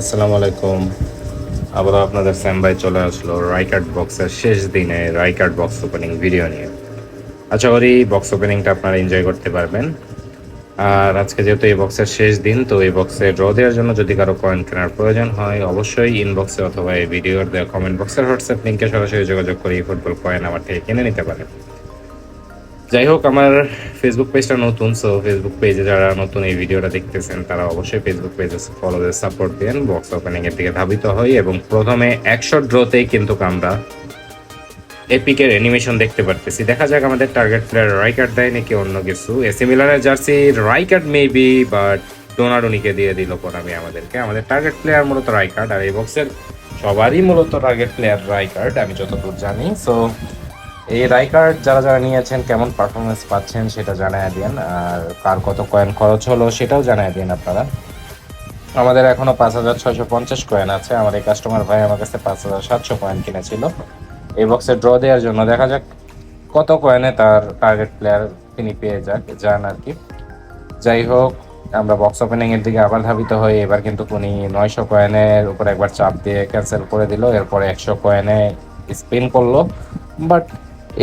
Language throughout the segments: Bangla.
আসসালামু আলাইকুম। আবার আপনাদের স্যাম ভাই চলে আসলো রাইকার্ড বক্সের শেষ দিনে রাইকার্ড বক্স ওপেনিং ভিডিও নিয়ে। আশা করি বক্স ওপেনিংটা আপনারা এনজয় করতে পারবেন। আর আজকে যেহেতু এই বক্সের শেষ দিন, তো এই বক্সে ড্র দেওয়ার জন্য যদি কারও কয়েন কেনার প্রয়োজন হয়, অবশ্যই ইনবক্সে অথবা এই ভিডিওর দেওয়া কমেন্ট বক্সের হোয়াটসঅ্যাপ লিঙ্কে সরাসরি যোগাযোগ করে এই ফুটবল কয়েন আমার থেকে কিনে নিতে পারেন। যাই হোক আমার ফেসবুক পেজটা নতুন সো ফেসবুক পেজে যারা নতুন এই ভিডিওটা দেখতেছেন, তারা অবশ্যই ফেসবুক পেজে ফলোদের সাপোর্ট দেন বক্স ওপেনিং এর দিকে ধাবিত হই এবং প্রথমে একশো ড্রতেই কিন্তু আমরা এপিকের অ্যানিমেশন দেখতে পারতেছি। দেখা যাক আমাদের টার্গেট প্লেয়ার রাইকার্ড দেয় নাকি অন্য কিছু। এসি মিলানের জার্সি রাইকার্ড মেবি বাট ডোনাডোনিকে দিয়ে দিল কোনামি আমাদেরকে। আমাদের টার্গেট প্লেয়ার মূলত রাইকার্ড আর এই বক্সের সবারই মূলত টার্গেট প্লেয়ার রাইকার্ড আমি যতদূর জানি। সো এই রাইকার্ড যারা যারা নিয়েছেন, কেমন পারফরমেন্স পাচ্ছেন সেটা জানায় দিন, আর কার কত কয়েন খরচ হলো সেটাও জানায় দিন আপনারা। আমাদের এখনও পাঁচ হাজার ছয়শো পঞ্চাশ কয়েন আছে। আমার এই কাস্টমার ভাই আমার কাছে পাঁচ হাজার সাতশো কয়েন কিনেছিল। এই বক্সে ড্র দেওয়ার জন্য দেখা যাক কত কয়েনে তার টার্গেট প্লেয়ার তিনি পেয়ে যাক, যান আর কি। যাই হোক, আমরা বক্স ওপেনিং এর দিকে আবার ধাবিত হই। এবার কিন্তু উনি নয়শো কয়েনের উপর একবার চাপ দিয়ে ক্যান্সেল করে দিল। এরপরে একশো কয়েনে স্পিন করল। বাট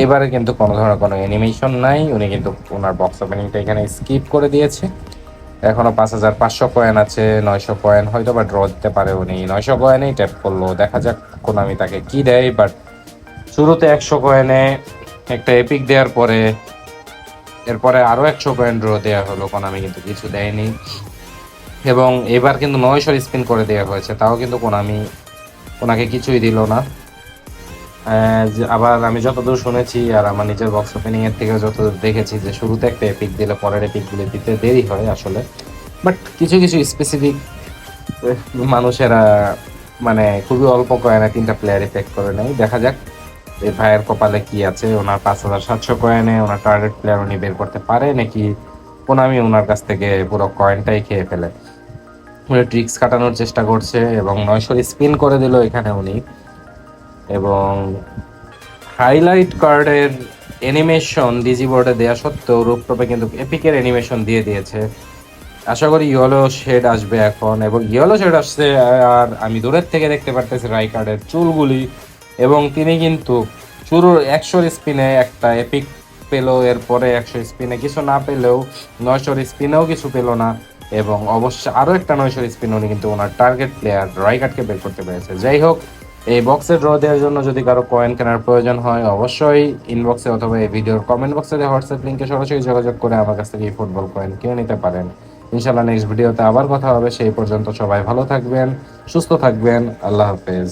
এবারে কিন্তু কোনো ধরনের কোনো অ্যানিমেশন নাই। উনি কিন্তু ওনার বক্স ওপেনিংটা এখানে স্কিপ করে দিয়েছে। এখনও পাঁচ হাজার পাঁচশো কয়েন আছে, নয়শো কয়েন হয়তো বা ড্র দিতে পারে উনি। নয়শো কয়েনেই ট্যাপ করল। দেখা যাক কোন আমি তাকে কি দেয় বাট শুরুতে একশো কয়েনে একটা এপিক দেওয়ার পরে, এরপরে আরও একশো কয়েন ড্র দেওয়া হলো। কোন আমি কিন্তু কিছু দেয়নি এবং এবার কিন্তু নয়শো স্পিন করে দেওয়া হয়েছে। তাও কিন্তু কোন আমি ওনাকে কিছুই দিল না। আবার আমি যতদূর শুনেছি আর আমার নিজের বক্স ওপেনিং এর থেকে যতদূর দেখেছি যে শুরুতে একটা এপিক দিলে পরের এপিকগুলো দিতে দেরি হয় আসলে। বাট কিছু কিছু স্পেসিফিক মানুষেরা মানে খুবই অল্প কয়েনে তিনটা প্লেয়ার এফেক্ট করে নেয়। দেখা যাক এই ভাইয়ের কপালে কি আছে। ওনার পাঁচ হাজার সাতশো কয়েনে ওনার টার্গেট প্লেয়ার উনি বের করতে পারে নাকি কোনামি ওনার কাছ থেকে পুরো কয়েনটাই খেয়ে ফেলে। উনি ট্রিক্স কাটানোর চেষ্টা করছে এবং নয়শো স্পিন করে দিল এখানে উনি। এবং হাইলাইট কার্ডের অ্যানিমেশন ডিজি বোর্ডে দেওয়া সত্ত্বেও রূপটপে কিন্তু এপিকের অ্যানিমেশন দিয়ে দিয়েছে। আশা করি ইয়েলো শেড আসবে এখন এবং ইয়েলো শেড আসছে, আর আমি দূরের থেকে দেখতে পারতেছি রাই কার্ডের চুলগুলি এবং তিনি কিন্তু শুরুর একশোর স্পিনে একটা এপিক পেল, এরপরে একশো স্পিনে কিছু না পেলেও নয়শোর স্পিনেও কিছু পেল না এবং অবশ্যই আরও একটা নয়শোর স্পিন উনি কিন্তু ওনার টার্গেট প্লেয়ার রাইকার্ডকে বের করতে পেরেছে। যাই হোক এই বক্সে ড্র দেওয়ার জন্য যদি কারও কয়েন কেনার প্রয়োজন হয়, অবশ্যই ইনবক্সে অথবা এই ভিডিওর কমেন্ট বক্সে হোয়াটসঅ্যাপ লিঙ্কে সরাসরি যোগাযোগ করে আমার কাছ থেকে এই ফুটবল কয়েন কিনে নিতে পারেন। ইনশাল্লাহ নেক্সট ভিডিওতে আবার কথা হবে। সেই পর্যন্ত সবাই ভালো থাকবেন, সুস্থ থাকবেন। আল্লাহ হাফেজ।